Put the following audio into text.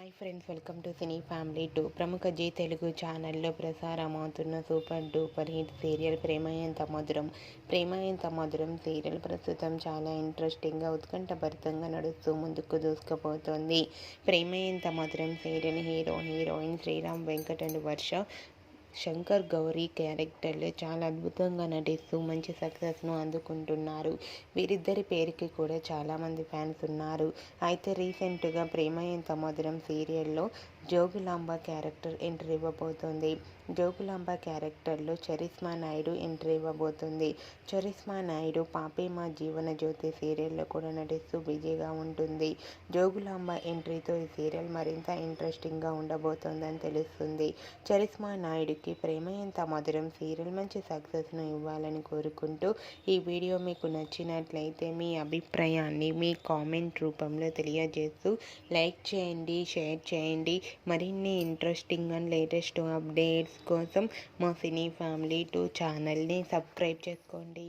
Hi friends welcome to cine family two. ప్రముఖ Zee Telugu ఛానల్లో ప్రసారమవుతున్న super duper hit serial Prema Entha Madhuram Prema ఎంత Madhuram serial ప్రస్తుతం చాలా ఇంట్రెస్టింగ్గా ఉత్కంఠభరితంగా నడుస్తూ ముందుకు దూసుకుపోతుంది. Prema Entha Madhuram serial hero heroine Sriram Venkat and Varsha Shankar Gowri క్యారెక్టర్లో చాలా అద్భుతంగా నటిస్తూ మంచి సక్సెస్ను అందుకుంటున్నారు. వీరిద్దరి పేరుకి కూడా చాలామంది ఫ్యాన్స్ ఉన్నారు. అయితే రీసెంట్గా ప్రేమ సముద్రం మధురం సీరియల్లో జోగులాంబ క్యారెక్టర్ ఎంట్రీ ఇవ్వబోతుంది. జోగులాంబ క్యారెక్టర్లో చరిస్మా నాయుడు ఎంట్రీ ఇవ్వబోతుంది. చరిస్మా నాయుడు పాపే మా జీవన జ్యోతి సీరియల్లో కూడా నటిస్తూ బిజీగా ఉంటుంది. జోగులాంబ ఎంట్రీతో ఈ సీరియల్ మరింత ఇంట్రెస్టింగ్గా ఉండబోతోందని తెలుస్తుంది. చరిస్మా నాయుడుకి ప్రేమ ఎంత మధురం సీరియల్ మంచి సక్సెస్ను ఇవ్వాలని కోరుకుంటూ ఈ వీడియో మీకు నచ్చినట్లయితే మీ అభిప్రాయాన్ని మీ కామెంట్ రూపంలో తెలియజేస్తూ లైక్ చేయండి షేర్ చేయండి. మరిన్ని ఇంట్రెస్టింగ్ అండ్ లేటెస్ట్ అప్డేట్స్ కోసం మా సినీ ఫ్యామిలీ టూ ఛానల్ని సబ్స్క్రైబ్ చేసుకోండి.